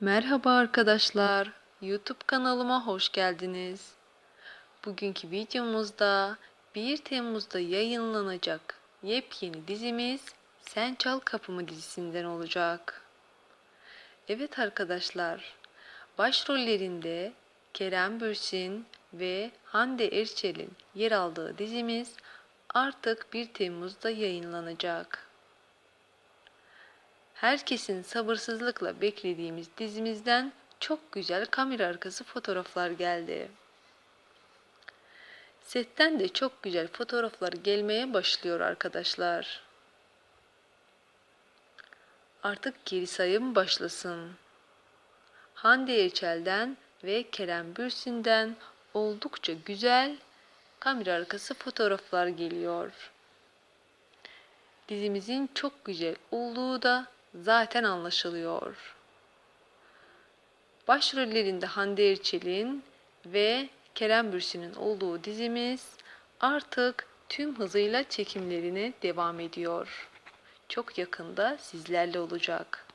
Merhaba arkadaşlar. YouTube kanalıma hoş geldiniz. Bugünkü videomuzda 1 Temmuz'da yayınlanacak yepyeni dizimiz Sen Çal Kapımı dizisinden olacak. Evet arkadaşlar, başrollerinde Kerem Bürsin ve Hande Erçel'in yer aldığı dizimiz artık 1 Temmuz'da yayınlanacak. Herkesin sabırsızlıkla beklediğimiz dizimizden çok güzel kamera arkası fotoğraflar geldi. Setten de çok güzel fotoğraflar gelmeye başlıyor arkadaşlar. Artık geri sayım başlasın. Hande Erçel'den ve Kerem Bürsin'den oldukça güzel kamera arkası fotoğraflar geliyor. Dizimizin çok güzel olduğu da zaten anlaşılıyor. Başrollerinde Hande Erçel'in ve Kerem Bürsin'in olduğu dizimiz artık tüm hızıyla çekimlerine devam ediyor. Çok yakında sizlerle olacak.